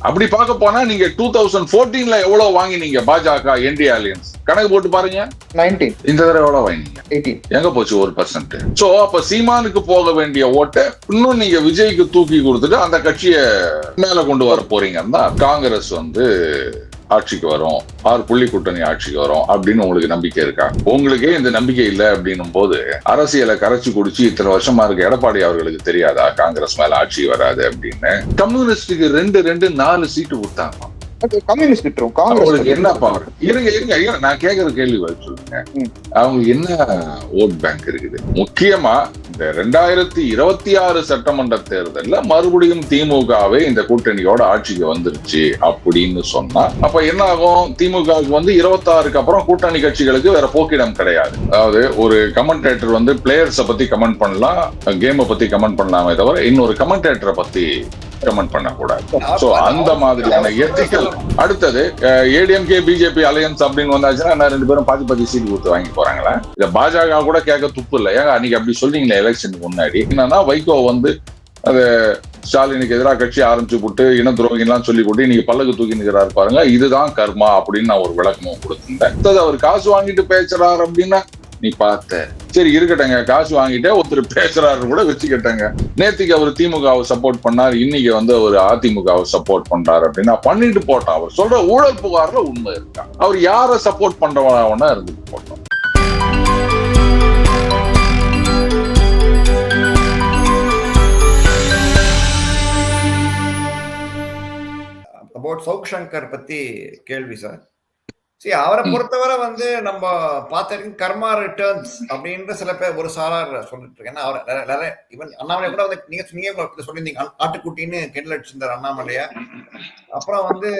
அப்படி பார்க்க போனா நீங்க டூ தௌசண்ட் போர்டீன்ல எவ்வளவு வாங்கினீங்க பாஜக என்டி அலியன்ஸ் கணக்கு போட்டு பாருங்க. நைன்டீன் இந்த தடவை எவ்வளவு வாங்கினீங்க? எயிட்டீன் எங்க போச்சு ஒரு பர்சன்ட் சோ அப்ப சீமானுக்கு போக வேண்டிய ஓட்டை இன்னும் நீங்க விஜய்க்கு தூக்கி கொடுத்துட்டு அந்த கட்சியை மேல கொண்டு வர போறீங்கன்னா காங்கிரஸ் வந்து ஆட்சிக்கு வரும். ஆறு புள்ளி கூட்டணி ஆட்சிக்கு வரும் அப்படின்னு உங்களுக்கு நம்பிக்கை இருக்கா? உங்களுக்கே இந்த நம்பிக்கை இல்லை அப்படின்னும் போது அரசியலை கரைச்சு குடிச்சு இத்தனை வருஷமா இருக்க எடப்பாடி அவர்களுக்கு தெரியாதா? காங்கிரஸ் மேல ஆட்சி வராது அப்படின்னு. கம்யூனிஸ்டுக்கு ரெண்டு ரெண்டு நாலு சீட்டு கொடுத்தாங்க கம்யூனிஸ்ட் விட்டுரும் காங்கிரஸ் என்ன பவர் இருங்க இருங்க இருங்க நான் கேக்குற கேள்வி பதில் சொல்லுங்க. அவங்களுக்கு என்ன ஓட் பேங்க் இருக்குது? முக்கியமா இந்த ரெண்டாயிரத்தி இருபத்தி ஆறு சட்டமன்ற தேர்தல்ல மறுபடியும் திமுகவே இந்த கூட்டணியோட ஆட்சிக்கு வந்துருச்சு அப்படின்னு சொன்னா அப்ப என்ன ஆகும்? திமுகவுக்கு வந்து இருபத்தாறுக்கு அப்புறம் கூட்டணி கட்சிகளுக்கு வேற போக்கிடம் கிடையாது. அதாவது ஒரு கமெண்டேட்டர் வந்து பிளேயர்ஸ பத்தி கமெண்ட் பண்ணலாம் கேமை பத்தி கமெண்ட் பண்ணலாமே தவிர இன்னொரு கமெண்டேட்டரை பத்தி கமெண்ட் பண்ணக்கூடாது. சோ அந்த மாதிரியான எத்திக்கல் அடுத்தது ஏடிஎம்கே பிஜேபி அலையன்ஸ் அப்படின்னு வந்தாச்சுன்னா ரெண்டு பேரும் பாதி பாதி சீட் கொடுத்து வாங்கி போறாங்களா? இத பாஜக கூட கேட்க துப்பு இல்லை. ஏங்க அன்னைக்கு அப்படி சொல்றீங்களே எலெக்ஷனுக்கு முன்னாடி. என்னன்னா வைகோ வந்து அது ஸ்டாலினுக்கு எதிராக கட்சி ஆரம்பிச்சு போட்டு இன துரோகிலாம் சொல்லி போட்டு இன்னைக்கு பல்லக்கு தூக்கி நிற்கிறாரு பாருங்க இதுதான் கர்மா அப்படின்னு நான் ஒரு விளக்கமும் கொடுத்திருந்தேன். அவர் காசு வாங்கிட்டு பேசுறாரு அப்படின்னா நீ பார்த்த சரி இருக்கட்டங்க காசு வாங்கிட்டே ஒருத்தர் பேசுறாரு கூட வச்சுக்கிட்டங்க நேத்திக்கு அவர் திமுகவை சப்போர்ட் பண்ணார் இன்னைக்கு வந்து அவர் அதிமுகவை சப்போர்ட் பண்றாரு அப்படின்னா பண்ணிட்டு போட்டான் அவர் சொல்ற ஊழல் புகார்ல உண்மை இருக்கா அவர் யாரை சப்போர்ட் பண்றவனா இருந்துட்டு போட்டோம் அபவுட் சவுக் சங்கர் பத்தி கேள்வி சார் சரி அவரை. பொறுத்தவரை வந்து நம்ம பார்த்திருக்கோம் கர்மா ரிட்டர்ன்ஸ் அப்படின்ற சில பேர் ஒரு சாரார் சொல்லிட்டு இருக்கேன். ஏன்னா அவர் நிறைய- ஈவன் அண்ணாமலை கூட வந்து நீங்க நீங்க சொல்லியிருந்தீங்க. ஆட்டுக்குட்டின்னு கிண்டல் அடிச்சிருந்தார் அண்ணாமலைய? அப்புறம் வந்து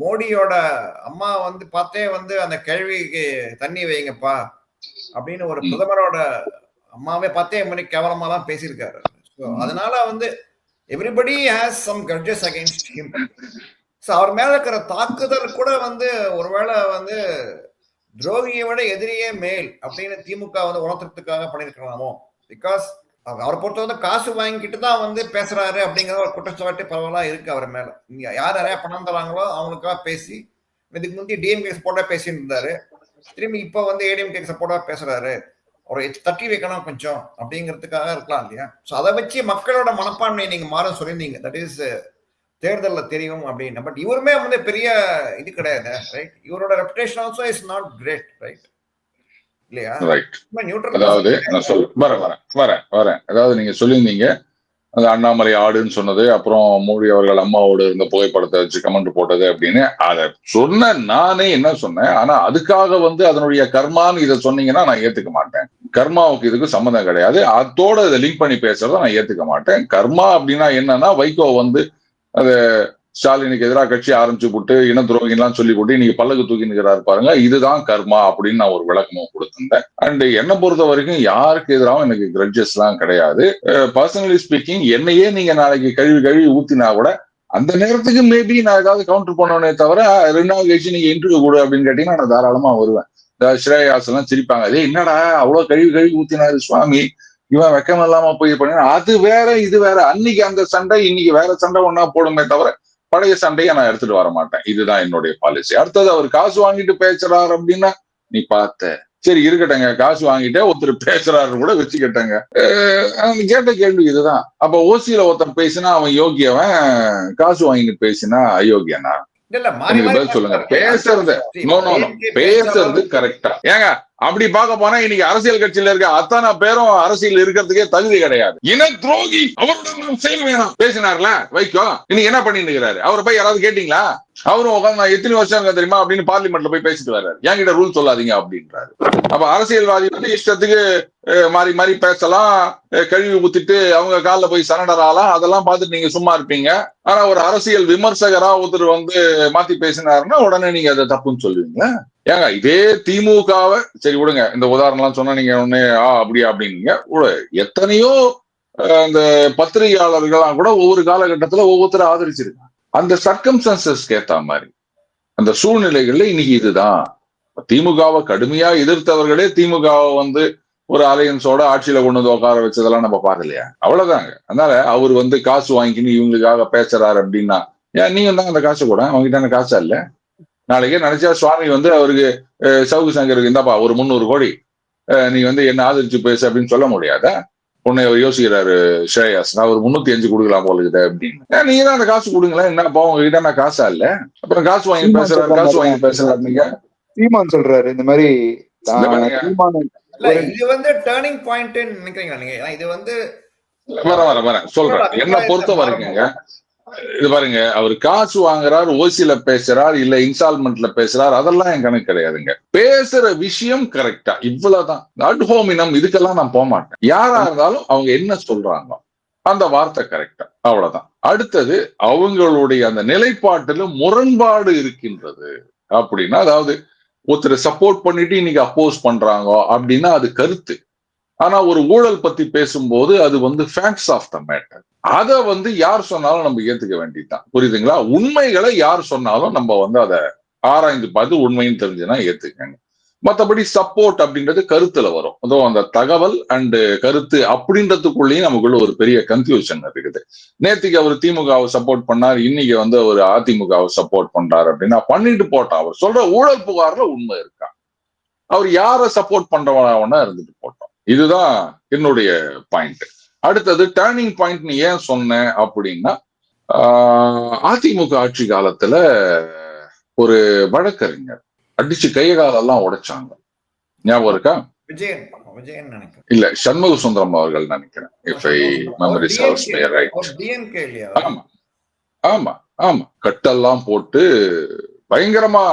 மோடியோட அம்மா வந்து பார்த்தே வந்து அந்த கேள்விக்கு தண்ணி வைங்கப்பா அப்படின்னு ஒரு. பிரதமரோட அம்மாவே பார்த்தே மாதிரி கேவலமா தான் பேசியிருக்காரு அதனால வந்து everybody has some grudges against him so அவர் மேல இருக்கிற தாக்குதல் கூட வந்து ஒருவேளை வந்து துரோகியை விட எதிரியே மேல் அப்படின்னு திமுக வந்து உணர்த்துறதுக்காக பண்ணியிருக்கலாமோ? பிகாஸ் அவரை பொறுத்த வந்து காசு வாங்கிட்டு தான் வந்து பேசுறாரு அப்படிங்கிற ஒரு குற்றச்சாட்டு பரவலா இருக்கு அவர் மேல. நீங்க யார் யாரையா பணம் தராங்களோ அவங்களுக்காக பேசி இதுக்கு முந்தைய டிஎம்கே சப்போர்ட்டா பேசிட்டு இருந்தாரு. திரும்பி இப்போ வந்து ஏடிஎம்கே சப்போர்ட்டா பேசுறாரு. ஒரு தட்டி வைக்கணும் கொஞ்சம் அப்படிங்கிறதுக்காக இருக்கலாம் இல்லையா? ஸோ அதை வச்சு மக்களோட மனப்பான்மையை நீங்க மாற சொல்லியிருந்தீங்க. தட் இஸ் தேர்தலில் தெரியும் அப்படின்னு. பட் இவருமே வந்து பெரிய இது கிடையாது ரைட் இவரோட reputation also is not great right இல்லையா? அதாவது நான் சொல் வரேன் வரேன் வரேன் வரேன். அதாவது நீங்க சொல்லியிருந்தீங்க அந்த அண்ணாமலை ஆடுன்னு சொன்னது அப்புறம் மோடி அவர்கள் அம்மாவோட இருந்த புகைப்படத்தை வச்சு கமெண்ட் போட்டது அப்படின்னு. அதை சொன்ன நானே என்ன சொன்னேன் ஆனா அதுக்காக வந்து அதனுடைய கர்மான்னு இதை சொன்னீங்கன்னா நான் ஏத்துக்க மாட்டேன். கர்மாவுக்கு இதுக்கு சம்மந்தம் கிடையாது. அதோட இதை லிங்க் பண்ணி பேசுறத நான் ஏத்துக்க மாட்டேன். கர்மா அப்படின்னா என்னன்னா வைகோ வந்து அது ஸ்டாலினுக்கு எதிராக கட்சி ஆரம்பிச்சு போட்டு இன துரோகிலாம் சொல்லி போட்டு இன்னைக்கு பல்லக்கு தூக்கி நிற்கிறாரு பாருங்க. இதுதான் கர்மா அப்படின்னு நான் ஒரு விளக்கமும் கொடுத்திருந்தேன். அண்ட் என்னை பொறுத்த வரைக்கும் யாருக்கு எதிராகவும் எனக்கு கிரட்ஜஸ் எல்லாம் கிடையாது uh, பர்சனலி ஸ்பீக்கிங் என்னையே நீங்க நாளைக்கு கழுவி கழுவி ஊத்தினா கூட அந்த நேரத்துக்கு மேபி நான் ஏதாவது கவுண்டர் பண்ணனே தவிர ரெண்டு நாள் கழிச்சு நீங்க இன்டர்வியூ கொடு அப்படின்னு கேட்டீங்கன்னா நான் தாராளமா வருவேன். ஸ்ரேயாஸ் எல்லாம் சிரிப்பாங்க. அதே என்னடா அவ்வளவு கழுவி கழுவி ஊத்தினாரு சுவாமி. இவன் வெக்கம் இல்லாம போய் பண்ண அது வேற இது வேற. அன்னைக்கு அந்த சண்டை இன்னைக்கு வேற சண்டை ஒன்னா போடுமே தவிர பழைய சண்டையை நான் எடுத்துட்டு வர மாட்டேன். இதுதான் என்னுடைய பாலிசி அடுத்தது அவர் காசு வாங்கிட்டு பேசுறாரு அப்படின்னா நீ பார்த்த. சரி இருக்கட்டங்க காசு வாங்கிட்டே ஒருத்தர் பேசுறாரு கூட வச்சுக்கிட்டங்க. கேட்ட கேள்வி இதுதான். அப்ப ஓசியில ஒருத்தன் பேசினா அவன் யோகியவன் காசு வாங்கிட்டு பேசினா அயோக்கியனா? சொல்லுங்க. பேசுறது. பேசுறது கரெக்டா ஏங்க அப்படி பார்க்க போனா இன்னைக்கு அரசியல் கட்சியில இருக்க அத்தனை பேரும் அரசியல் இருக்கிறதுக்கே தகுதி கிடையாது. இன துரோகி அவருடன் செயல் வேணும். பேசினார்ல? வைக்கோ இன்னைக்கு என்ன பண்ணிட்டு இருக்கிறாரு? அவரை போய் யாராவது கேட்டீங்களா? அவரும் உட்காந்து எத்தனை வருஷம் இருக்க தெரியுமா? அப்படின்னு பார்லிமெண்ட்ல போய் பேசிட்டு வர்றாரு. என்கிட்ட ரூல் சொல்லாதீங்க அப்படின்றாரு. அப்ப அரசியல்வாதி வந்து இஷ்டத்துக்கு மாறி மாறி பேசலாம். கழிவு கழுவி ஊத்திட்டு அவங்க காலில் போய் சரண்டர் ஆகலாம். அதெல்லாம் பார்த்துட்டு நீங்க சும்மா இருப்பீங்க. ஆனா ஒரு அரசியல் விமர்சகரா ஒருத்தர் வந்து மாத்தி பேசினாருன்னா உடனே நீங்க அதை தப்புன்னு சொல்லுவீங்களா? ஏங்க இதே திமுகவை சரி விடுங்க இந்த உதாரணம்லாம் சொன்னா நீங்க ஒன்னே ஆ அப்படியா அப்படின்னீங்க. எத்தனையோ அந்த பத்திரிகையாளர்கள்லாம் கூட ஒவ்வொரு காலகட்டத்துல ஒவ்வொருத்தரும் ஆதரிச்சிருக்காங்க. அந்த சர்க்கம்சன்சஸ்க்கு ஏத்த மாதிரி. அந்த சூழ்நிலைகள்ல இன்னைக்கு இதுதான். திமுகவை கடுமையா எதிர்த்தவர்களே திமுகவை வந்து ஒரு அலையன்ஸோட ஆட்சியில கொண்டு வந்து உட்கார வச்சதெல்லாம் நம்ம பார்க்கலையா? அவ்வளவுதாங்க. அதனால அவர் வந்து காசு வாங்கிக்கின்னு இவங்களுக்காக பேசுறாரு அப்படின்னா ஏன் நீங்க தான் அந்த காசு கூட? அவங்ககிட்ட காசா இல்ல? நாளைக்கே நினைச்சா சுவாமி வந்து அவருக்கு சவுக்கு சங்கருக்கு இந்தாப்பா ஒரு முந்நூறு கோடி. நீ வந்து என்ன ஆதரிச்சு பேசு அப்படின்னு சொல்ல முடியாதா? உன்னை அவர் யோசிக்கிறாரு ஸ்ரேயாஸ். நான் ஒரு முன்னூத்தி அஞ்சு கொடுக்கலாம் போல இருக்குது அப்படின்னு. நீங்க தான் அந்த காசு கொடுங்களேன். என்னப்பா உங்ககிட்ட நான் காசா இல்ல? அப்புறம் காசு வாங்கி பேசுறாரு காசு வாங்கி பேசுறாரு நீங்க. சீமான் சொல்றாரு இந்த மாதிரி இது வந்து டேர்னிங் பாயிண்ட் நீங்க? இது வந்து வர வர வர சொல்றேன். என்ன பொறுத்த வரைக்குங்க இது பாருங்க அவர் காசு வாங்குறார் ஓசில பேசுறார் இல்ல இன்ஸ்டால்மெண்ட்ல பேசுறார் அதெல்லாம் என் கணக்கு கிடையாதுங்க. பேசுற விஷயம் கரெக்டா இவ்வளவுதான். அட் ஹோமினம் இதுக்கெல்லாம் நான் போக மாட்டேன். யாரா இருந்தாலும் அவங்க என்ன சொல்றாங்க அந்த வார்த்தை கரெக்டா அவ்வளவுதான். அடுத்தது அவங்களுடைய அந்த நிலைப்பாட்டில் முரண்பாடு இருக்கின்றது. அப்படின்னா அதாவது ஒருத்தர் சப்போர்ட் பண்ணிட்டு இன்னைக்கு அப்போஸ் பண்றாங்க அப்படின்னா அது கருத்து. ஆனா ஒரு ஊழல் பத்தி பேசும்போது அது வந்து ஃபேக்ட்ஸ் ஆஃப் த மேட்டர் அதை வந்து யார் சொன்னாலும் நம்ம ஏத்துக்க வேண்டியதுதான். புரியுதுங்களா? உண்மைகளை யார் சொன்னாலும் நம்ம வந்து அதை ஆராய்ந்து பார்த்து உண்மைன்னு தெரிஞ்சுன்னா ஏத்துக்கங்க மத்தபடி சப்போர்ட் அப்படின்றது கருத்துல வரும். அதுவும் அந்த தகவல் அண்டு கருத்து அப்படின்றதுக்குள்ளேயும் நமக்குள்ள ஒரு பெரிய கன்ஃபியூஷன் இருக்குது. நேத்திக்கு அவர் திமுகவை சப்போர்ட் பண்ணார். இன்னைக்கு வந்து அவர் அதிமுகவை சப்போர்ட் பண்றாரு அப்படின்னா பண்ணிட்டு போட்டோம் அவர். சொல்ற ஊழல் புகார்ல உண்மை இருக்கா? அவர் யாரை சப்போர்ட் பண்றவனா இருந்துட்டு போட்டோம். இதுதான் என்னுடைய பாயிண்ட் அடுத்தது டேர்னிங் பாயிண்ட் நீ ஏன் சொன்ன அப்படின்னா அதிமுக ஆட்சி காலத்துல ஒரு வழக்கறிஞர் அடிச்சு கைய காலெல்லாம் உடைச்சாங்க. ஞாபகம் இருக்கா? விஜயன் விஜயன் நினைக்கிறேன். இல்ல சண்முக சுந்தரம் அவர்கள் நினைக்கிறேன். If I memory serves me right TNK இல்லையா? ஆமா ஆமா ஆமா. கட்டெல்லாம் போட்டு பயங்கரமா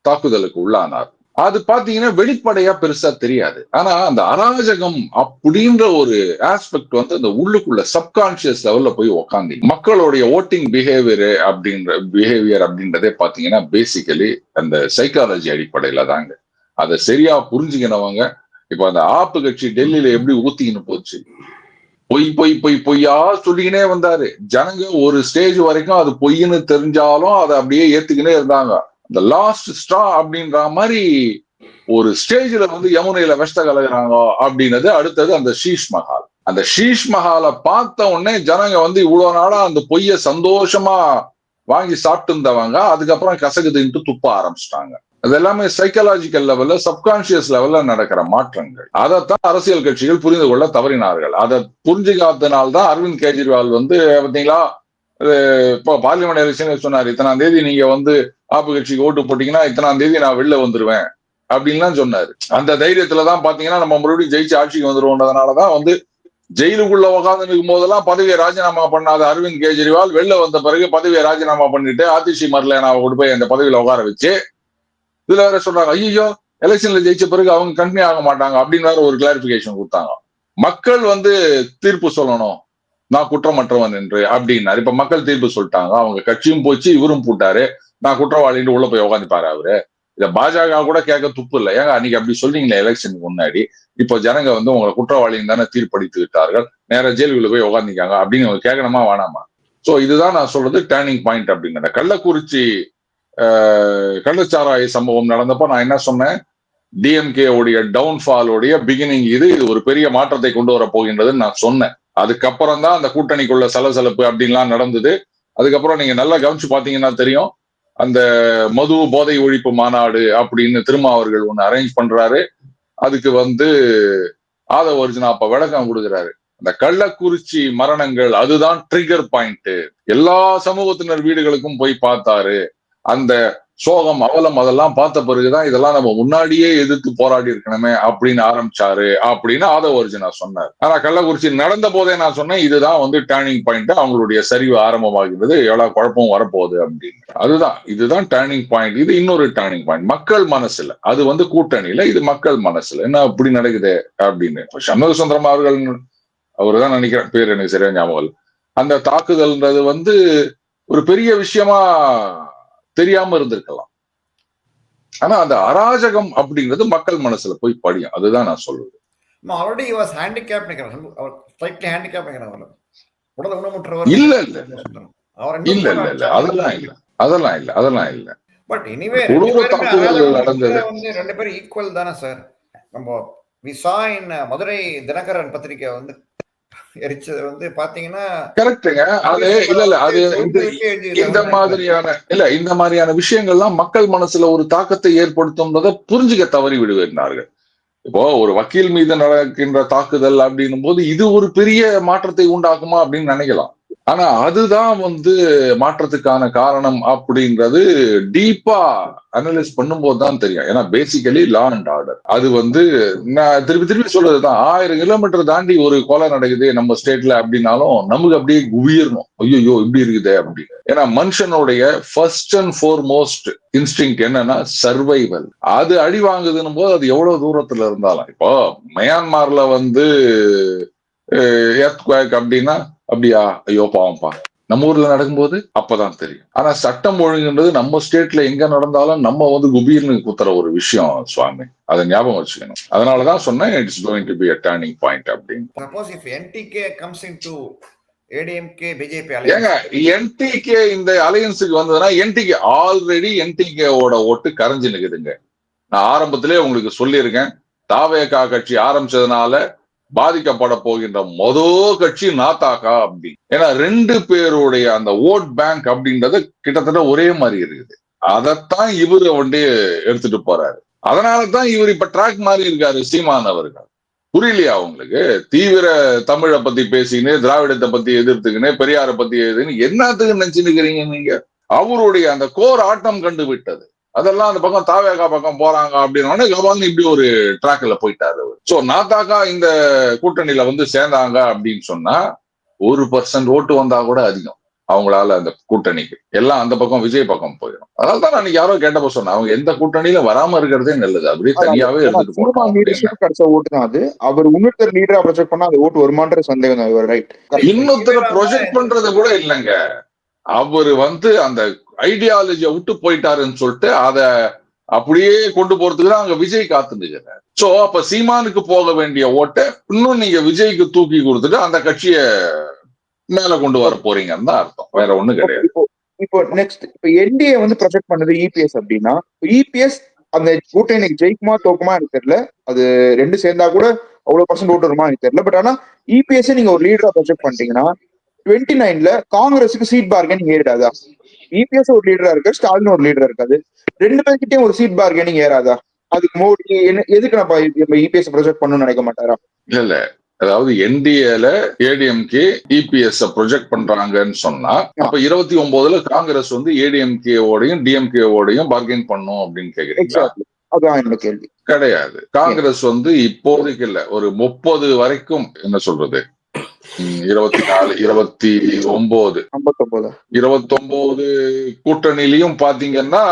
தாக்குதலுக்கு உள்ளானார். அது பாத்தீங்கன்னா வெளிப்படையா பெருசா தெரியாது. ஆனா அந்த அராஜகம் அப்படின்ற ஒரு ஆஸ்பெக்ட் வந்து அந்த உள்ளுக்குள்ள சப்கான்சியஸ் லெவல்ல போய் உக்காந்து. மக்களுடைய ஓட்டிங் பிஹேவியர் அப்படின்ற பிஹேவியர் அப்படின்றதே பாத்தீங்கன்னா பேசிக்கலி அந்த சைக்காலஜி அடிப்படையில தாங்க. அதை சரியா புரிஞ்சுக்கினவங்க இப்ப அந்த ஆப்பு கட்சி டெல்லியில எப்படி ஊத்திக்கின்னு போச்சு? பொய் பொய் பொய் பொய்யா சொல்லிக்கினே வந்தாரு. ஜனங்க ஒரு ஸ்டேஜ் வரைக்கும் அது பொய்ன்னு தெரிஞ்சாலும் அதை அப்படியே ஏத்துக்கினே இருந்தாங்க. இந்த லாஸ்ட் ஸ்டா அப்படின்ற மாதிரி ஒரு ஸ்டேஜ்ல வந்து யமுனையில வெஷ்ட கலகுறாங்க அப்படின்னது அடுத்தது அந்த ஷீஷ் மஹால். அந்த ஷீஷ் மஹாலை பார்த்த உடனே ஜனங்க வந்து இவ்வளவு நாளா அந்த பொய்ய சந்தோஷமா வாங்கி சாப்பிட்டு இருந்தவங்க அதுக்கப்புறம் கசகுதுன்ட்டு துப்ப ஆரம்பிச்சிட்டாங்க. அது எல்லாமே சைக்கலாஜிக்கல் லெவல்ல சப்கான்சியஸ் லெவல்ல நடக்கிற மாற்றங்கள். அதைத்தான் அரசியல் கட்சிகள் புரிந்து கொள்ள தவறினார்கள். அதை புரிஞ்சுக்காதனால்தான் அரவிந்த் கெஜ்ரிவால் வந்து பாத்தீங்களா இப்போ பார்லிமெண்ட் எலெக்ஷன் சொன்னார். இத்தனாம் தேதி நீங்க வந்து ஆப்பு கட்சிக்கு ஓட்டு போட்டீங்கன்னா இத்தனாம் தேதி நான் வெளில வந்துருவேன் அப்படின்லாம் சொன்னாரு. அந்த தைரியத்துல தான் பாத்தீங்கன்னா நம்ம மறுபடியும் ஜெயிச்சு ஆட்சிக்கு வந்துருவோன்றதுனாலதான் வந்து ஜெயிலுக்குள்ள உட்கார்ந்து நிற்கும் போதெல்லாம் பதவியை ராஜினாமா பண்ணாத அரவிந்த் கெஜ்ரிவால் வெளில வந்த பிறகு பதவியை ராஜினாமா பண்ணிட்டு ஆதிஷி மர்லேனாவை கொண்டு போய் அந்த பதவியில உட்கார வச்சு இதுல வேற சொல்றாங்க ஐயோ எலெக்ஷன்ல ஜெயிச்ச பிறகு அவங்க கண்டினியூ ஆக மாட்டாங்க அப்படின்னு வேற ஒரு கிளாரிபிகேஷன் கொடுத்தாங்க. மக்கள் வந்து தீர்ப்பு சொல்லணும். நான் குற்றமற்றவன் என்று அப்படின்னாரு. இப்ப மக்கள் தீர்ப்பு சொல்லிட்டாங்க. அவங்க கட்சியும் போச்சு இவரும் போட்டாரு. நான் குற்றவாளின்னு உள்ள போய் உட்காந்துப்பாரு அவரு. இத பாஜக கூட கேட்க துப்பு இல்லை. ஏங்க அன்னைக்கு அப்படி சொன்னீங்களே எலெக்ஷனுக்கு முன்னாடி? இப்போ ஜனங்க வந்து உங்களை குற்றவாளின்னு தானே தீர்ப்பளித்து விட்டார்கள். நேர ஜெயிலுக்குள்ள போய் உட்காந்துக்காங்க அப்படின்னு அவங்க கேட்கணுமா வேணாமா? சோ இதுதான் நான் சொல்றது டேர்னிங் பாயிண்ட் அப்படிங்கிற கள்ளக்குறிச்சி ஆஹ், கள்ளச்சாராய சம்பவம் நடந்தப்போ நான் என்ன சொன்னேன்? டிஎம்கே உடைய டவுன்ஃபாலுடைய பிகினிங் இது. இது ஒரு பெரிய மாற்றத்தை கொண்டு வர போகின்றதுன்னு நான் சொன்னேன். அதுக்கப்புறம் தான் அந்த கூட்டணிக்குள்ள சலசலப்பு அப்படின்லாம் நடந்தது. அதுக்கப்புறம் நீங்க நல்லா கவனிச்சு பாத்தீங்கன்னா தெரியும். அந்த மது போதை ஒழிப்பு மாநாடு அப்படின்னு திருமாவர்கள் ஒன்று அரேஞ்ச் பண்றாரு. அதுக்கு வந்து ஆதவ அர்ஜுனா அப்ப விளக்கம் கொடுக்குறாரு. அந்த கள்ளக்குறிச்சி மரணங்கள் அதுதான் ட்ரிகர் பாயிண்ட் எல்லா சமூகத்தினர் வீடுகளுக்கும் போய் பார்த்தாரு. அந்த சோகம் அவலம் அதெல்லாம் பார்த்த பிறகுதான் இதெல்லாம் நம்ம முன்னாடியே எதிர்த்து போராடி இருக்கணுமே அப்படின்னு ஆரம்பிச்சாரு அப்படின்னு ஆதவர்ஜனா சொன்னார். ஆனா கள்ளக்குறிச்சி நடந்த போதே நான் சொன்னேன் இதுதான் வந்து டேர்னிங் பாயிண்ட் அவங்களுடைய சரிவு ஆரம்பமாகிறது எவ்வளவு குழப்பம் வரப்போகுது அப்படின்னு. அதுதான் இதுதான் டேர்னிங் பாயிண்ட் இது இன்னொரு டேர்னிங் பாயிண்ட் மக்கள் மனசுல. அது வந்து கூட்டணியில இது மக்கள் மனசுல. என்ன அப்படி நடக்குது அப்படின்னு. சண்முக சுந்தரம் அவர்கள் அவர் தான் நினைக்கிறேன் பேர் எனக்கு சரியா ஞாபகம் அந்த தாக்குதல்ன்றது வந்து ஒரு பெரிய விஷயமா தெரியாம இருந்திருக்கலாம். ஆனா அந்த அராஜகம் அப்படிங்கிறது மக்கள் மனசுல போய் படியும். அதுதான் நான் சொல்லுவேன் ஆல்ரெடி வாஸ் ஹேண்டிகேப் நினைக்கிறேன் இல்ல இல்ல அவர் இல்ல இல்ல இல்ல. அதெல்லாம் இல்ல. அதெல்லாம் இல்ல. அதெல்லாம் இல்ல. பட் எனிவே ரெண்டு பேரும் ஈக்குவல் தானே சார் நம்ம விசா இன் மதுரை தினகரன் பத்திரிக்கை வந்து எரிச்சது வந்து பாத்தீங்கன்னா கரெக்டுங்க அது இல்ல இல்ல அது இந்த மாதிரியான இல்ல இந்த மாதிரியான விஷயங்கள்லாம் மக்கள் மனசுல ஒரு தாக்கத்தை ஏற்படுத்தும்ன்றதை புரிஞ்சுக்க தவறி விடுவினார்கள் இப்போ ஒரு வக்கீல் மீது நடக்கின்ற தாக்குதல் அப்படின்னும் போது இது ஒரு பெரிய மாற்றத்தை உண்டாக்குமா அப்படின்னு நினைக்கலாம். ஆனா அதுதான் வந்து மாற்றத்துக்கான காரணம் அப்படின்றது டீப்பா அனலைஸ் பண்ணும்போது தான் தெரியும். ஏன்னா பேசிக்கலி லா அண்ட் ஆர்டர் அது வந்து நான் திருப்பி திருப்பி சொல்றதுதான். ஆயிரம் கிலோமீட்டர் தாண்டி ஒரு கொலை நடக்குது நம்ம ஸ்டேட்ல அப்படின்னாலும் நமக்கு அப்படியே குவியறணும். ஐயோ இப்படி இருக்குது அப்படின்னு. ஏன்னா மனுஷனுடைய ஃபர்ஸ்ட் அண்ட் ஃபோர்மோஸ்ட் இன்ஸ்டிங் என்னன்னா சர்வைவல் அது அடி வாங்குதுன்னு போது அது எவ்வளவு தூரத்துல இருந்தாலும். இப்போ மயான்மார்ல வந்து எர்த்குவேக் அப்படின்னா அப்படியா? ஐயோ பாவம்பா நம்ம ஊர்ல நடக்கும்போது அப்பதான் தெரியும். ஆனா சட்டம் ஒழுங்குன்றது நம்ம ஸ்டேட்ல எங்க நடந்தாலும் நம்ம வந்து குபீர்னு குத்துற ஒரு விஷயம் சுவாமி. அதை ஞாபகம் வச்சுக்கணும். அதனாலதான் சொன்னேன் it's going to be a turning point அப்படின்னு. Suppose if NTK comes in to ADMK BJP ஏங்க என்டிகே இந்த அலையன்ஸுக்கு வந்ததுன்னா என்டிகே ஆல்ரெடி என்டிகேவோட ஓட்டு கரைஞ்சு நிக்குதுங்க. நான் ஆரம்பத்திலே உங்களுக்கு சொல்லியிருக்கேன். தாவேகா கட்சி ஆரம்பிச்சதுனால பாதிக்கப்பட போகின்ற மொதல் கட்சி நாத்தாக்கா அப்படி. ஏன்னா ரெண்டு பேருடைய அந்த ஓட் பேங்க் அப்படின்றது கிட்டத்தட்ட ஒரே மாதிரி இருக்குது. அதைத்தான் இவரு வந்து எடுத்துட்டு போறாரு. அதனால தான் இவர் இப்ப ட்ராக் மாதிரி இருக்காரு சீமான் அவர்கள். புரியலையா உங்களுக்கு? தீவிர தமிழை பத்தி பேசிக்கின்னு திராவிடத்தை பத்தி எதிர்த்துக்கின்னு பெரியாரை பத்தி எதுன்னு என்னத்துக்கு நினைச்சுருக்கிறீங்க நீங்க? அவருடைய அந்த கோர் ஆட்டம் கண்டு விட்டது அதெல்லாம் அந்த பக்கம் தாவேகா பக்கம் போறாங்க அப்படின்னா கபால்னு இப்படி ஒரு ட்ராக்ல போயிட்டாரு சோ நாத்தாக்கா இந்த கூட்டணியில வந்து சேர்ந்தாங்க அப்படின்னு சொன்னா ஒரு பர்சன்ட் ஓட்டு வந்தா கூட அதிகம் அவங்களால அந்த கூட்டணிக்கு. எல்லாம் அந்த பக்கம் விஜய் பக்கம் போயிடும். அதனால தான் நான் யாரோ கேட்டப்ப சொன்னேன். அவங்க எந்த கூட்டணியில வராம இருக்கிறதே நல்லது. அப்படியே தனியாவே போட்டோம் கிடைச்ச ஓட்டு தான் அது. அவர் இன்னொருத்தர் லீடரா ப்ரொஜெக்ட் பண்ணா அது ஓட்டு வருமான்ற சந்தேகம் தான். இவர் ரைட் இன்னொருத்தர ப்ரொஜெக்ட் பண்றது கூட இல்லைங்க. அவரு வந்து அந்த ஐடியாலஜியை விட்டு போயிட்டாருன்னு சொல்லிட்டு அதை அப்படியே கொண்டு போறதுக்கு தான் அங்க விஜய் காத்துருக்கிறார் சோ அப்ப சீமானுக்கு போக வேண்டிய ஓட்டை இன்னும் நீங்க விஜய்க்கு தூக்கி கொடுத்துட்டு அந்த கட்சிய மேல கொண்டு வர போறீங்கன்னு தான் அர்த்தம். வேற ஒண்ணும் கிடையாது. இப்போ நெக்ஸ்ட் இப்போ என்டிஏ வந்து ப்ரொஜெக்ட் பண்ணது இபிஎஸ் அப்படின்னா இபிஎஸ் அந்த கூட்டணி ஜெயிக்குமா தோக்குமா எனக்கு தெரியல. அது ரெண்டு சேர்ந்தா கூட அவ்வளவு பர்சன்ட் ஓட்டு வருமா எனக்கு தெரியல. பட் ஆனா இபிஎஸ் நீங்க ஒரு லீடரா ப்ரொஜெக்ட் பண்ணிட்டீங்கன்னா டுவெண்ட்டி நைன்ல காங்கிரஸுக்கு சீட் பார்கெனிங் ஏறிடாதா? இபிஎஸ் ஒரு லீடரா இருக்கு ஸ்டாலின் ஒரு லீடரா இருக்காது. ரெண்டு பேர்கிட்டயும் ஒரு சீட் பார்கெனிங் ஏறாதா? அதுக்கு மோடி என்ன எதுக்கு நம்ம இபிஎஸ் ப்ரொஜெக்ட் பண்ணணும்னு நினைக்க மாட்டாரா? இல்ல இல்ல. அதாவது என்டிஏல ஏடிஎம்கே இபிஎஸ் ப்ரொஜெக்ட் பண்றாங்கன்னு சொன்னா அப்ப இருபத்தி ஒன்பதுல காங்கிரஸ் வந்து ஏடிஎம்கே ஓடையும் டிஎம்கே ஓடையும் பார்கெயின் பண்ணும் அப்படின்னு கேக்குறீங்களா? அதான் என்னோட கேள்வி. கிடையாது. காங்கிரஸ் வந்து இப்போதைக்கு இல்ல ஒரு முப்பது வரைக்கும் என்ன சொல்றது? இருபத்தி நாலு இருபத்தி ஒன்பது ஐம்பத்தொன்பது இருபத்தி ஒன்பது கூட்டணியிலையும் பாத்தீங்கன்னா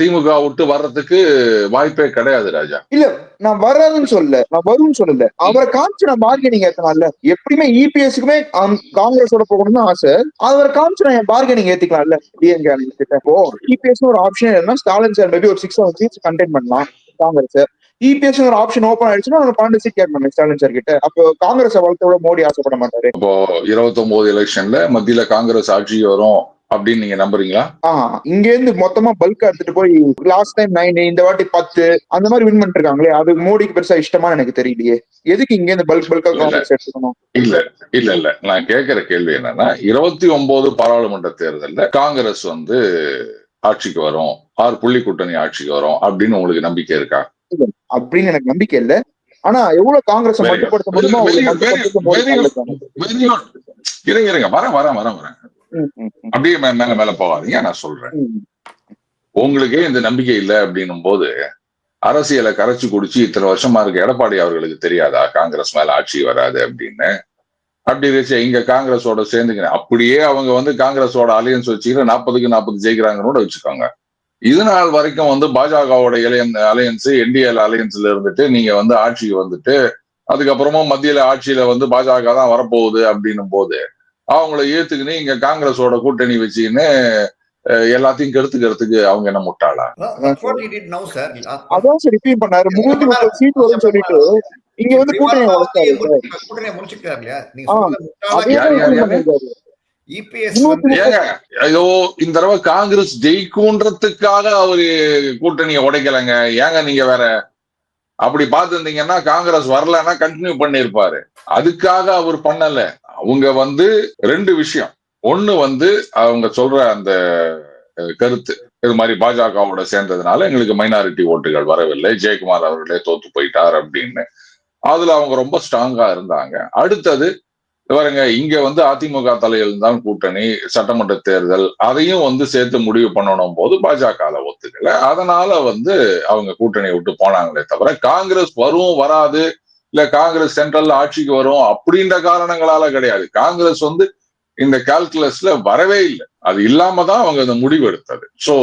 திமுக விட்டு வர்றதுக்கு வாய்ப்பே கிடையாது ராஜா. இல்ல நான் வராதுன்னு சொல்லல. நான் வரும்னு சொல்லல. அவரை காமிச்சு நான் பார்கெனிங் ஏத்தனால எப்படியுமே E இபிஎஸ்க்குமே காங்கிரஸோட போகணும்னு தான் ஆசை. அவரை காமிச்சு நான் என் பார்கெனிங் ஏத்திக்கலாம்ல. டிஎம்கே கிட்ட. இப்போ இபிஎஸ் ஒரு ஆப்ஷன் என்ன ஸ்டாலின் சார் மேபி ஒரு சிக்ஸ் செவன் சீட்ஸ் கண்டெயின் பண்ணலாம் காங்கிரஸ். இபிஎஸ் ஒரு ஆப்ஷன் ஓப்பன் ஆயிடுச்சுன்னா பன்னெண்டு சீட் கேட்கணும் ஸ்டாலின் சார் கிட்ட. அப்போ காங்கிரஸ் வளர்த்த விட மோடி ஆசைப்பட மாட்டாரு. இப்போ இருபத்தி ஒன்பது எலெக்ஷன்ல மத்தியில காங்கிரஸ் ஆட்சி வரும் அப்படின்னு நீங்க நம்புறீங்களா? ஆஹ் இங்க இருந்து மொத்தமா பல்க் எடுத்துட்டு போய் லாஸ்ட் டைம் நைன் இந்த வாட்டி பத்து அந்த மாதிரி வின் பண்ணிட்டு இருக்காங்களே அது மோடிக்கு பெருசா இஷ்டமா எனக்கு தெரியலையே. எதுக்கு இங்க இருந்து பல்க் பல்கா காங்கிரஸ் எடுத்துக்கணும்? இல்ல இல்ல இல்ல. நான் கேட்கிற கேள்வி என்னன்னா இருபத்தி ஒன்பது பாராளுமன்ற தேர்தல்ல காங்கிரஸ் வந்து ஆட்சிக்கு வரும் ஆறு புள்ளி கூட்டணி ஆட்சிக்கு வரும் அப்படின்னு உங்களுக்கு நம்பிக்கை இருக்கா? அப்படின்னு எனக்கு நம்பிக்கை இல்ல. ஆனா எவ்வளவு காங்கிரஸ். மட்டுப்படுத்த முடியுமோ இருங்க இருங்க. வரேன் வரேன் வரேன் வரேன். அப்படியே மேல மேல போகாதீங்க. நான் சொல்றேன். உங்களுக்கே இந்த நம்பிக்கை இல்லை அப்படின்னும் போது அரசியலை கரைச்சு குடிச்சு இத்தனை வருஷமா இருக்க எடப்பாடி அவர்களுக்கு தெரியாதா? காங்கிரஸ் மேல ஆட்சி வராது அப்படின்னு. அப்படி இருந்துச்சு இங்க காங்கிரஸோட சேர்ந்துக்கிறேன் அப்படியே அவங்க வந்து காங்கிரஸோட அலையன்ஸ் வச்சுக்கிட்டு நாற்பதுக்கு நாற்பது ஜெயிக்கிறாங்கன்னு கூட வச்சுக்கோங்க. இது நாள் வரைக்கும் வந்து பாஜகவோட இளையன் அலையன்ஸ் என்டிஎல் அலையன்ஸ்ல இருந்துட்டு நீங்க வந்து ஆட்சிக்கு வந்துட்டு அதுக்கப்புறமா மத்தியில ஆட்சியில வந்து பாஜக தான் வரப்போகுது அப்படின்னும் போது அவங்கள ஏத்துக்கின்னு இங்க காங்கிரஸோட கூட்டணி வச்சுக்கின்னு எல்லாத்தையும் கெடுத்துக்கிறதுக்கு அவங்க என்ன முட்டாளா. அதான் சார் ரிப்பீட் பண்ணாரு. முப்பது சீட் வரும்னு சொல்லிட்டு இங்க வந்து கூட்டணி வளர்த்தாரு சார் கூட்டணியை முடிச்சுட்டார் இல்லையா? ஐயோ இந்த தடவை காங்கிரஸ் ஜெயிக்கும்ன்றதுக்காக அவரு கூட்டணியை உடைக்கலைங்க. ஏங்க நீங்க வேற அப்படி பார்த்திருந்தீங்கன்னா காங்கிரஸ் வரலன்னா கண்டினியூ பண்ணிருப்பாரு அதுக்காக அவர் பண்ணல. அவங்க வந்து ரெண்டு விஷயம். ஒண்ணு வந்து அவங்க சொல்ற அந்த கருத்து இது மாதிரி பாஜகவோட சேர்ந்ததுனால எங்களுக்கு மைனாரிட்டி ஓட்டுகள் வரவில்லை. ஜெயக்குமார் அவர்களே தோத்து போயிட்டார் அப்படின்னு. அதுல அவங்க ரொம்ப ஸ்ட்ராங்கா இருந்தாங்க. அடுத்தது பாருங்க இங்க வந்து அதிமுக தலையில் தான் கூட்டணி சட்டமன்ற தேர்தல் அதையும் வந்து சேர்த்து முடிவு பண்ணணும் போது பாஜக ஒத்துக்கல. அதனால வந்து அவங்க கூட்டணி விட்டு போனாங்களே தவிர காங்கிரஸ் வரும் வராது இல்ல காங்கிரஸ் சென்ட்ரல் ஆட்சிக்கு வரும் அப்படின்ற காரணங்களால கிடையாது. காங்கிரஸ் வந்து இந்த கால்குலஸ்ல வரவே இல்லை. அது இல்லாம தான் அவங்க அந்த முடிவு எடுத்தது சோ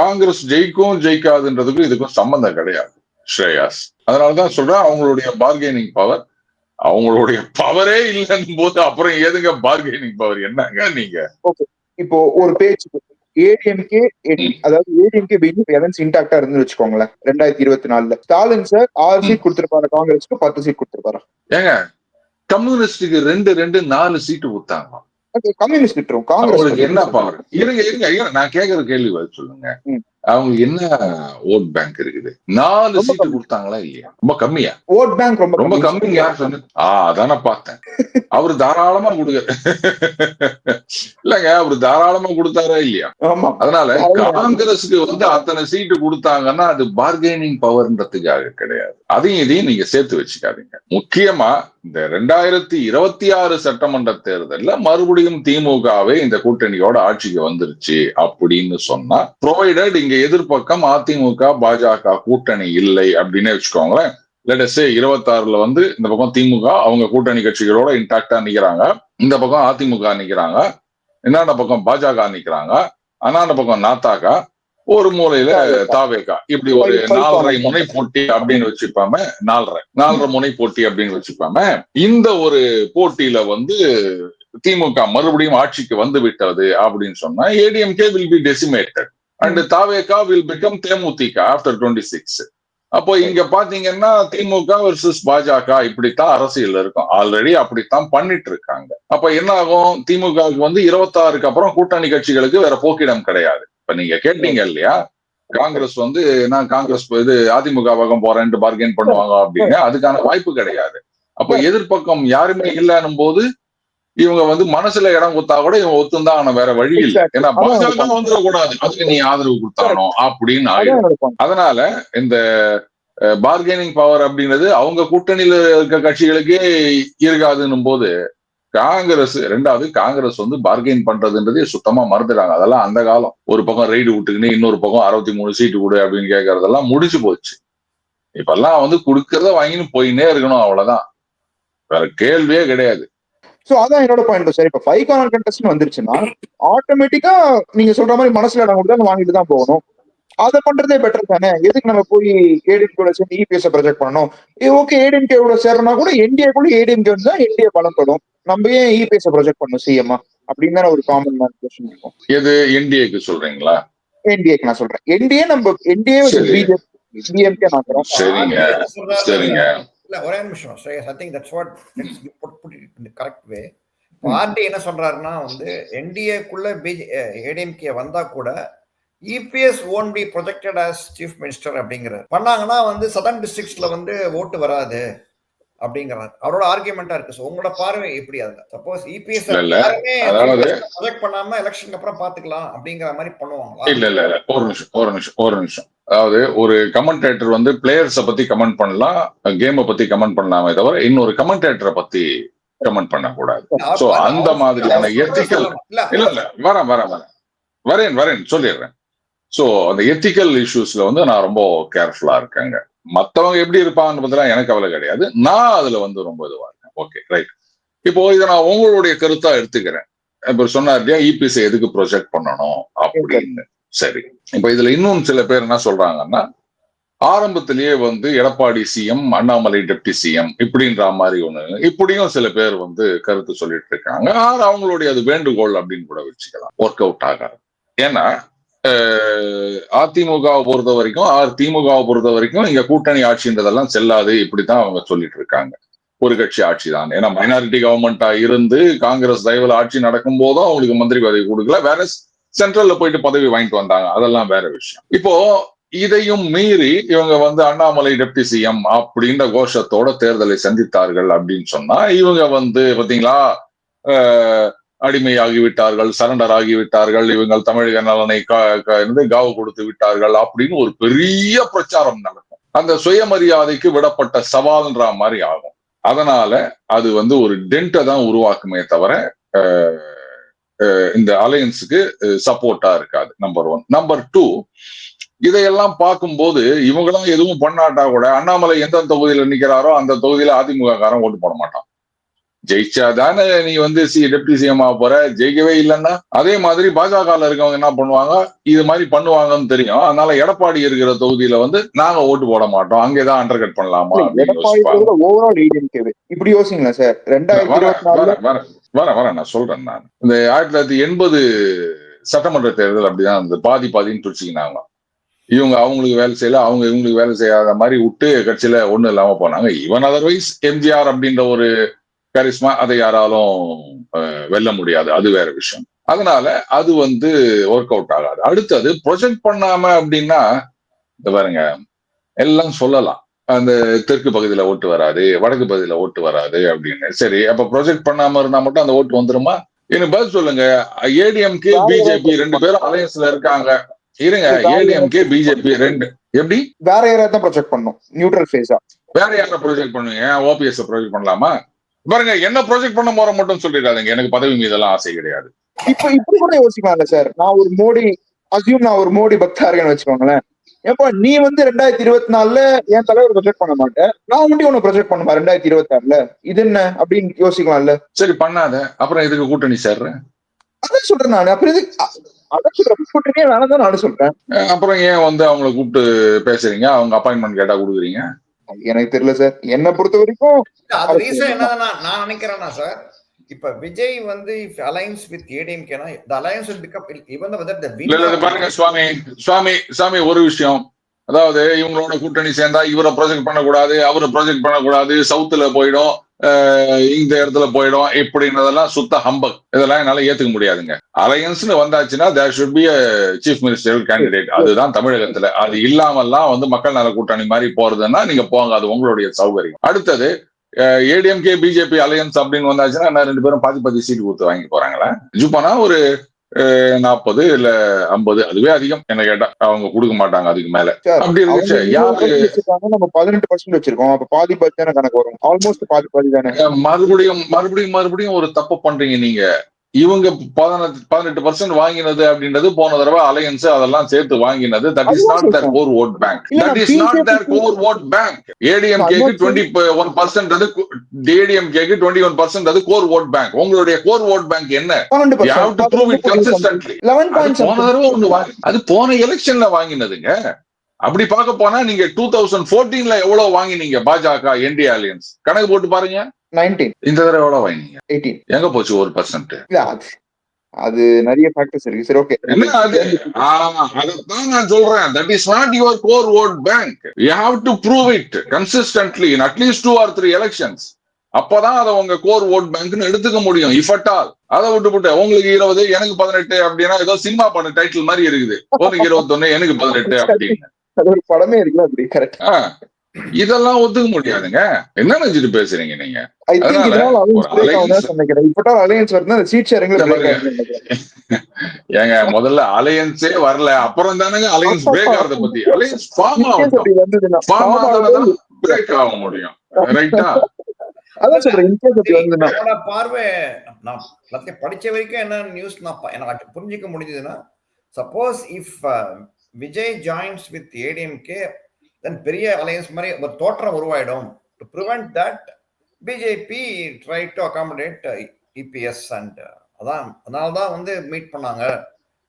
காங்கிரஸ் ஜெயிக்கும் ஜெயிக்காதுன்றதுக்கும் இதுக்கும் சம்பந்தம் கிடையாது ஸ்ரேயாஸ். அதனாலதான் சொல்றேன் அவங்களுடைய பார்கெனிங் பவர் அவங்களுடைய பவரே இல்லைன்னு போது அப்புறம் ஏதுங்க பார்கெனிங் பவர் என்னங்க நீங்க? இப்போ ஒரு பேச்சு ஏடிஎம்கே அதாவது ஏடிஎம்கே பிஜேபி எவன்ஸ் இன்டாக்டா இருந்து வச்சுக்கோங்களேன் ரெண்டாயிரத்தி இருபத்தி நாலுல. ஸ்டாலின் சார் ஆறு சீட் கொடுத்திருப்பாரு? காங்கிரஸ்க்கு பத்து சீட் கொடுத்திருப்பாரு? ஏங்க கம்யூனிஸ்டுக்கு ரெண்டு ரெண்டு நாலு சீட்டு கொடுத்தாங்க கம்யூனிஸ்ட் காங்கிரஸ் என்ன பவர் இருங்க இருங்க நான் கேக்குற கேள்வி சொல்லுங்க. அவங்களுக்கு என்ன ஓட் பேங்க் இருக்குது? நாலு சீட்டு. கொடுத்தாங்களா இல்லையா? ரொம்ப கம்மியா? ஓட் பேங்க் ரொம்ப ரொம்ப கம்மி. கம்மிங்க யார் சொன்னது? ஆ அதானே பார்த்தேன். அவரு தாராளமா கொடுக்க இல்லங்க அவரு தாராளமா கொடுத்தாரா இல்லையா? அதனால. காங்கிரஸுக்கு வந்து அத்தனை சீட்டு கொடுத்தாங்கன்னா அது பார்கெனிங் பவர்ன்றதுக்காக கிடையாது. அதையும் இதையும் நீங்க சேர்த்து வச்சுக்காதீங்க. முக்கியமா இந்த ரெண்டாயிரத்தி இருபத்தி ஆறு சட்டமன்ற தேர்தல்ல மறுபடியும் திமுகவே இந்த கூட்டணியோட ஆட்சிக்கு வந்துருச்சு அப்படின்னு சொன்னா ப்ரொவைடட் இங்க எதிர்ப்பக்கம் அதிமுக பாஜக கூட்டணி இல்லை அப்படின்னு வச்சுக்கோங்களேன். லெட்டஸே இருபத்தாறுல வந்து இந்த பக்கம் திமுக அவங்க கூட்டணி கட்சிகளோட இன்டாக்டா நிக்கிறாங்க. இந்த பக்கம் அதிமுக நிக்கிறாங்க. இந்தாண்ட பக்கம் பாஜக நிக்கிறாங்க. அண்ணாண்ட பக்கம் நாத்தாக்கா. ஒரு மூலையில தாவேக்கா. இப்படி ஒரு நாலரை முனை போட்டி அப்படின்னு வச்சுப்பாம நாலரை. நாலரை முனை போட்டி அப்படின்னு வச்சுப்பாம இந்த ஒரு போட்டியில வந்து திமுக மறுபடியும் ஆட்சிக்கு வந்து விட்டது அப்படின்னு சொன்னா ADMK will be decimated and TVK will become DMDK after twenty six அப்போ இங்க பாத்தீங்கன்னா திமுக வர்சஸ் பாஜக இப்படித்தான் அரசியல் இருக்கும். ஆல்ரெடி அப்படித்தான் பண்ணிட்டு இருக்காங்க அப்ப என்ன ஆகும் திமுகவுக்கு வந்து இருபத்தாறுக்கு அப்புறம் கூட்டணி கட்சிகளுக்கு வேற போக்கிடம் கிடையாது. இப்ப நீங்க கேட்டீங்க இல்லையா? காங்கிரஸ் வந்து நான் காங்கிரஸ் இது அதிமுக பக்கம் போறேன்ட்டு பார்கெயின் பண்ணுவாங்க அப்படின்னு அதுக்கான வாய்ப்பு கிடையாது. அப்ப எதிர்ப்பக்கம் யாருமே இல்லைன்னும் போது இவங்க வந்து மனசுல இடம் கொடுத்தா கூட இவங்க ஒத்துந்தான் ஆனா வேற வழி இல்லை. ஏன்னா பாஜக வந்துடக்கூடாது அதுக்கு நீ ஆதரவு கொடுத்தானோ அப்படின்னு ஆயிடும். அதனால இந்த பார்கெனிங் பவர் அப்படின்றது அவங்க கூட்டணியில இருக்க கட்சிகளுக்கே இருக்காதுன்னும் போது காங்கிரஸ் ரெண்டாவது காங்கிரஸ் வந்து பார்கெயின் பண்றதுன்றதே சுத்தமா மறந்துட்டாங்க. அதெல்லாம் அந்த காலம். ஒரு பக்கம் ரைடு விட்டுக்கின்னு இன்னொரு பக்கம் அறுபத்தி மூணு சீட்டு கொடு அப்படின்னு கேட்கறதெல்லாம் முடிச்சு போச்சு. இப்பெல்லாம் வந்து கொடுக்கறத வாங்கின்னு போயின்னே இருக்கணும் அவ்வளவுதான். வேற கேள்வியே கிடையாது. சோ அதான் என்னோட பாயிண்ட் சார் இப்ப ஃபைவ் கார்னர் கண்டஸ்ட் வந்துருச்சுன்னா ஆட்டோமேட்டிக்கா நீங்க சொல்ற மாதிரி மனசுல இடம் கொடுத்தா வாங்கிட்டு தான் போகணும் அதை பண்றதே பெட்டர் தானே எதுக்கு நம்ம போய் ஏடிஎம் கூட சேர்ந்து இபிஎஸ் ப்ரொஜெக்ட் பண்ணணும் ஓகே ஏடிஎம்கே கூட சேர்றனா கூட என்டிஏ கூட ஏடிஎம்கே வந்து தான் என்டிஏ பலப்படும் நம்ம ஏன் இபிஎஸ் ப்ரொஜெக்ட் பண்ணணும் சிஎம்மா அப்படின்னு தானே ஒரு காமன் கொஸ்டின் இருக்கும் எது என்டிஏக்கு சொல்றீங்களா என்டிஏக்கு நான் சொல்றேன் என்டிஏ நம்ம என்டிஏ. பிஜேபி சரிங்க? சரிங்க இல்ல ஒரே நிமிஷம். Shreyas I think that's what correct way party என்ன சொல்றாருன்னா வந்து என்டிஏக்குள்ள பிஜே ஏடிஎம்கே வந்தா கூட EPS own be projected as chief minister அப்படிங்கிறார். பண்ணாங்கன்னா வந்து சதர்ன் டிஸ்ட்ரிக்ட்ஸ்ல வந்து ஓட்டு வராது. அப்படிங்கிறார் அவரோட ஆர்குமெண்டா இருக்கு. ஸோ உங்களோட பார்வை எப்படி? அதுல சப்போஸ் இபிஎஸ் இல்ல, இல்ல. யாருமே அதாவது ப்ரொஜெக்ட் பண்ணாம எலெக்ஷனுக்கு அப்புறம் பாத்துக்கலாம் அப்படிங்கிற மாதிரி பண்ணுவாங்களா? இல்ல இல்ல இல்ல. ஒரு நிமிஷம் ஒரு நிமிஷம் ஒரு நிமிஷம். அதாவது ஒரு கமெண்டேட்டர் வந்து பிளேயர்ஸ பத்தி கமெண்ட் பண்ணலாம் கேமை பத்தி கமெண்ட் பண்ணலாமே தவிர இன்னொரு கமெண்டேட்டரை பத்தி கமெண்ட் பண்ணக்கூடாது. So, அந்த மாதிரியான இல்ல இல்ல இல்ல. வரேன் வரேன் வரேன். வரேன் வரேன். சொல்லிடுறேன். சோ அந்த எத்திக்கல் இஷ்யூஸ்ல வந்து நான் ரொம்ப கேர்ஃபுல்லா இருக்கேங்க. மத்தவங்க எப்படி இருப்பாங்கன்னு பத்திலாம் எனக்கு கவலை கிடையாது. நான் அதுல வந்து ரொம்ப இதுவா இருக்கேன். ஓகே ரைட் இப்போ இதை நான் உங்களுடைய கருத்தா எடுத்துக்கிறேன். இப்ப சொன்னார் இல்லையா இபிஎஸ் எதுக்கு ப்ரொஜெக்ட் பண்ணணும் அப்படின்னு. சரி. இப்ப இதுல இன்னும் சில பேர் என்ன சொல்றாங்கன்னா ஆரம்பத்திலேயே வந்து Edappadi CM Annamalai deputy CM இப்படின்ற மாதிரி ஒண்ணு. இப்படியும் சில பேர் வந்து கருத்து சொல்லிட்டு இருக்காங்க. ஆனா அவங்களுடைய அது வேண்டுகோள் அப்படின்னு கூட வச்சுக்கலாம். ஒர்க் அவுட் ஆகாது. ஏன்னா அதிமுகவை பொறுத்த வரைக்கும் ஆர் திமுகவை பொறுத்த வரைக்கும் இங்க கூட்டணி ஆட்சின்றதெல்லாம் செல்லாது இப்படித்தான் அவங்க சொல்லிட்டு இருக்காங்க. ஒரு கட்சி ஆட்சி தான். ஏன்னா மைனாரிட்டி கவர்மெண்டா இருந்து காங்கிரஸ் தயவுல ஆட்சி நடக்கும் போதும் அவங்களுக்கு மந்திரி பதவி கொடுக்கல. வேற சென்ட்ரல்ல போயிட்டு பதவி வாங்கிட்டு வந்தாங்க. அதெல்லாம் வேற விஷயம். இப்போ இதையும் மீறி இவங்க வந்து அண்ணாமலை டெப்டி சிஎம் அப்படின்ற கோஷத்தோட தேர்தலை சந்தித்தார்கள் அப்படின்னு சொன்னா இவங்க வந்து பாத்தீங்களா அடிமையாகிவிட்டார்கள் அடிமையாகி விட்டார்கள் சரண்டர் ஆகி விட்டார்கள் தமிழக நலனை காவு கொடுத்து விட்டார்கள் அப்படின்னு ஒரு பெரிய பிரச்சாரம் நடக்கும். அந்த சுயமரியாதைக்கு விடப்பட்ட சவால்ன்ற மாதிரி ஆகும். அதனால அது வந்து ஒரு டென்ட்டை தான் உருவாக்குமே தவிர இந்த அலையன்ஸுக்கு சப்போர்ட்டா இருக்காது நம்பர் ஒன் நம்பர் டூ இதையெல்லாம் பார்க்கும்போது இவங்களாம் எதுவும் பண்ணாட்டா கூட அண்ணாமலை எந்த தொகுதியில நிக்கிறாரோ அந்த தொகுதியில அதிமுக காரன் ஓட்டு போட மாட்டான். ஜெயிச்சா தானே நீ வந்து சி டெப்டி சிஎம் ஆக போற? ஜெயிக்கவே இல்லைன்னா அதே மாதிரி பாஜகல இருக்கவங்க என்ன பண்ணுவாங்க? இது மாதிரி பண்ணுவாங்கன்னு தெரியும். அதனால எடப்பாடி இருக்கிற தொகுதியில வந்து நாங்க ஓட்டு போட மாட்டோம். அங்கேதான் அண்டர் கட் பண்ணலாமா இப்படி யோசிங்களா சார். ரெண்டாயிரத்தி வர வர நான் சொல்றேன் நான். இந்த ஆயிரத்தி தொள்ளாயிரத்தி எண்பது சட்டமன்ற தேர்தல் அப்படிதான் இருந்தது பாதி பாதின்னு பிரிச்சுக்கினாங்க இவங்க அவங்களுக்கு வேலை செய்யல அவங்க இவங்களுக்கு வேலை செய்யாத மாதிரி விட்டு கட்சியில ஒண்ணும் இல்லாம போனாங்க. ஈவன் அதர்வைஸ் எம்ஜிஆர் அப்படின்ற ஒரு கரிஸ்மா அதை யாராலும் வெல்ல முடியாது. அது வேற விஷயம். அதனால அது வந்து ஒர்க் அவுட் ஆகாது. அடுத்தது ப்ரொஜெக்ட் பண்ணாம அப்படின்னா இந்த பாருங்க எல்லாம் சொல்லலாம். அந்த தெற்கு பகுதியில ஓட்டு வராது வடக்கு பகுதியில ஓட்டு வராது அப்படின்னு. சரி அப்ப ப்ரொஜெக்ட் பண்ணாம இருந்தா மட்டும் அந்த ஓட்டு வந்துருமா? எனக்கு பதில் சொல்லுங்க. ஏடிஎம்கே பிஜேபி ரெண்டு பேரும் அலையன்ஸ்ல இருக்காங்க. இருங்க ஏடிஎம்கே பிஜேபி ரெண்டு. எப்படி? வேற யாராவது ப்ரொஜெக்ட் பண்ணும் நியூட்ரல் ஃபேஸா வேற யார ப்ரொஜெக்ட் பண்ணுவீங்க? ஓபிஎஸ் ப்ரொஜெக்ட் பண்ணலாமா? பாருங்க என்ன ப்ரொஜெக்ட் பண்ண போற மட்டும் சொல்லிடாதீங்க. எனக்கு பதவி மீதெல்லாம் ஆசை கிடையாது. இப்ப இப்படி கூட யோசிக்கலாம்ல சார் நான் ஒரு மோடி அசியூம் நான் ஒரு மோடி பக்தா இருக்கேன்னு வச்சுக்கோங்களேன். ஏப்பா நீ வந்து ரெண்டாயிரத்தி இருபத்தி நாலுல என் தலைவர் ப்ரொஜெக்ட் பண்ண மாட்டேன் நான் மட்டும் உன்னை ப்ரொஜெக்ட் பண்ணுமா ரெண்டாயிரத்தி இருபத்தி ஆறுல இது என்ன? அப்படின்னு யோசிக்கலாம்ல. சரி பண்ணாத. அப்புறம் இதுக்கு கூட்டணி சேர்றேன் அதான் சொல்றேன் நான். அப்புறம் இது அதான் சொல்றேன். கூட்டணியே வேணாம் தான் நானும் சொல்றேன். அப்புறம் ஏன் வந்து அவங்கள கூப்பிட்டு பேசுறீங்க? அவங்க அப்பாயின்மெண்ட் கேட்டா கொடுக்குறீங்க? எனக்கு தெரியல சார். என்னை பொறுத்த வரைக்கும் அது ரீசன் என்னன்னா நான் நினைக்கிறேன்னா சார் இப்ப விஜய் வந்து if alliance with ஏடிஎம்கேனா the alliance will become even whether the இல்ல இல்ல இது பாருங்க சுவாமி சுவாமி சுவாமி ஒரு விஷயம். அதாவது இவங்களோட கூட்டணி சேர்ந்தா இவரை ப்ரொஜெக்ட் பண்ணக்கூடாது அவரை ப்ரொஜெக்ட் பண்ணக்கூடாது சவுத்துல போயிடும். இந்த இடத்துல போயிடும். இப்படின்றதெல்லாம் சுத்த ஹம்பக் இதெல்லாம் என்னால ஏத்துக்க முடியாதுங்க. அலையன்ஸ்னு வந்தாச்சுன்னா there should be chief minister candidate அதுதான் தமிழகத்துல. அது இல்லாமல்லாம் வந்து மக்கள் நல கூட்டணி மாதிரி போறதுன்னா நீங்க போங்க. அது உங்களுடைய சௌகரியம். அடுத்தது ஏடிஎம்கே பிஜேபி அலையன்ஸ் அப்படின்னு வந்தாச்சுன்னா என்ன ரெண்டு பேரும் பாதி பாதி சீட்டு கொடுத்து வாங்கி போறாங்களா? ஜூப்பானா ஒரு நாற்பது இல்ல ஐம்பது அதுவே அதிகம். என்ன கேட்டா அவங்க கொடுக்க மாட்டாங்க அதுக்கு மேல. அப்படி இருந்துச்சு. நம்ம பதினெட்டு பர்சன்ட் வச்சிருக்கோம். அப்ப பாதி பாதி தானே கணக்கு வரும்? ஆல்மோஸ்ட் பாதி பாதி தானே. மறுபடியும் மறுபடியும் மறுபடியும் ஒரு தப்பு பண்றீங்க நீங்க. இவங்க பதினெட்டு பர்சன்ட் வாங்கினது அப்படின்றது போன தடவை அலையன்ஸ் அதெல்லாம் சேர்த்து வாங்கினது. That is not there. Core vote bank that is not there core vote bank ஏடிஎம்கேக்கு அதுதான் டுவெண்ட்டி ஒன் பர்சன்ட் அது ஏடிஎம்கேக்கு டுவெண்ட்டி ஒன் பர்சன்ட் அது கோர் ஓட் பேங்க் உங்களுடைய கோர் ஓட் பேங்க் என்ன? போன தடவை ஒண்ணு அது போன எலெக்ஷன்ல வாங்கினதுங்க. அப்படி பார்க்க போனா நீங்க டூ தௌசண்ட் போர்டீன்ல எவ்வளவு வாங்கினீங்க பாஜக என்டி அலியன்ஸ் கணக்கு போட்டு பாருங்க. நைன்டீன் இந்த தடவை எவ்வளவு வாங்கினீங்க? எயிட்டீன் எங்க போச்சு ஒரு பர்சன்ட் இல்ல அது அது நிறைய ஃபேக்டர்ஸ் இருக்கு. சரி ஓகே என்ன அது? ஆ, அதைத்தான் நான் சொல்றேன். That is not your core vote bank you have to prove it consistently in at least two or three elections அப்பதான் அதை உங்க கோர் ஓட் பேங்க்னு எடுத்துக்க முடியும் இஃப் அட் ஆல் அதை விட்டுவிட்டு உங்களுக்கு இருபது எனக்கு பதினெட்டு அப்படின்னா ஏதோ சினிமா பட டைட்டில் மாதிரி இருக்குது. உனக்கு இருபத்தொன்னு எனக்கு பதினெட்டு அப்படின்னு. அது ஒரு படமே இருக்குல்ல அப்படி கரெக்ட் இதெல்லாம் ஒத்துக்க முடியாதுங்க. என்ன நினைச்சிட்டு பேசுறீங்க நீங்க? ஏங்க முதல்ல அலையன்ஸே வரல. அப்புறம் தானங்க அலையன்ஸ் பிரேக் ஆகிறத பத்தி. அலையன்ஸ் ஃபார்ம் In case ஆகட்டும். அப்படி வந்ததுன்னா ஃபார்ம் form ஆகுதுன்னா ஆகுது. பிரேக் ஆக முடியும். ரைட்டா அதான் சொல்றேன். பார்வை நான் படிச்ச வரைக்கும் என்ன நியூஸ் நான் ப- எனக்கு புரிஞ்சிக்க முடிஞ்சதுன்னா suppose if Vijay joins with ADMK then பெரிய அலையன்ஸ் மாதிரி ஒரு தோற்றம் உருவாயிடும். To prevent that BJP try to accommodate EPS and அதான் அதனால தான் வந்து மீட் பண்ணாங்க.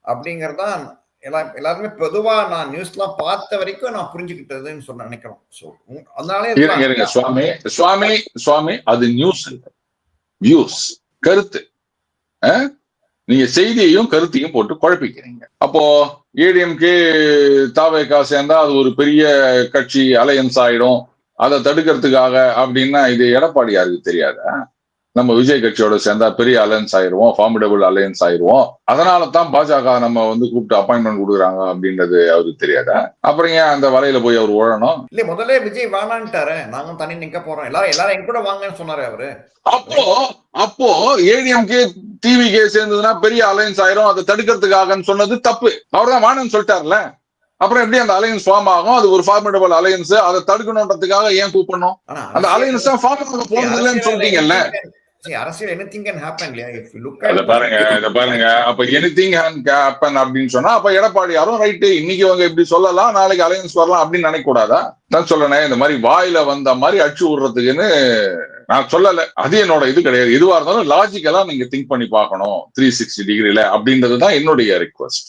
அப்படிங்கறதான் எல்லா எல்லாருமே பொதுவா நான் நியூஸ்லாம் பார்த்த வரைக்கும் நான் புரிஞ்சுக்கிட்டதுன்னு சொல்ல நினைக்கிறோம். ஸோ அதனாலே சுவாமி சுவாமி சுவாமி அது நியூஸ் வியூஸ் கருத்து? நீங்க செய்தியையும் கருத்தையும் போட்டு குழப்பிக்கிறீங்க. அப்போ ஏடிஎம்கே தாவேக்கா சேர்ந்தா அது ஒரு பெரிய கட்சி அலையன்ஸ் ஆயிடும். அதை தடுக்கிறதுக்காக அப்படின்னா இது எடப்பாடி யாருக்கு தெரியாதா? நம்ம விஜய் கட்சியோட சேர்ந்தா பெரிய அலையன்ஸ் ஆயிருவோம் ஃபார்மிடபிள் அலையன்ஸ் ஆயிருவோம். அதனால தான் பாஜக நம்ம வந்து கூப்பிட்டு அப்பாயின்மெண்ட் கொடுக்குறாங்க அப்படின்றது அவருக்கு தெரியாதா? அப்புறம் ஏன் அந்த வலையில போய் அவர் உழணும் இல்ல முதல்ல விஜய் வேணான்ட்டாரு. நாங்க தனி நிக்க போறோம். எல்லாரும் எல்லாரும் எங்க கூட வாங்கன்னு சொன்னாரு அவரு. அப்போ அப்போ ஏடிஎம்கே டிவிகே சேர்ந்ததுன்னா பெரிய அலையன்ஸ் ஆயிரும். அதை தடுக்கிறதுக்காகன்னு சொன்னது தப்பு. அவர் தான் வானன்னு சொல்லிட்டார்ல அப்புறம் எப்படி அந்த அலையன்ஸ் ஃபார்ம் ஆகும்? அது ஒரு ஃபார்மிடபிள் அலையன்ஸ் அதை தடுக்கணுன்றதுக்காக ஏன் கூப்பிடணும்? அந்த அலையன்ஸ் தான் ஃபார்ம் ஆக போறது இல்லைன்னு சொல்லிட்டீங்கல்ல அரசியல் எனிதிங் கேன் ஹேப்பன் இல்லையா? இஃப் லுக் அட் பாருங்க இத பாருங்க. அப்ப எனிதிங் ஹேப்பன் அப்படின்னு சொன்னா அப்ப எடப்பாடி யாரும் ரைட்டு இன்னைக்கு அவங்க இப்படி சொல்லலாம் நாளைக்கு அலையன்ஸ் வரலாம் அப்படின்னு நினைக்க கூடாதா? நான் சொல்லனேன் இந்த மாதிரி வாயில வந்த மாதிரி அடிச்சு விடுறதுக்குன்னு நான் சொல்லல. அது என்னோட இது கிடையாது. எதுவா இருந்தாலும் லாஜிக்கலா நீங்க திங்க் பண்ணி பார்க்கணும் த்ரீ சிக்ஸ்டி டிகிரில அப்படின்றது தான் என்னுடைய ரிக்வஸ்ட்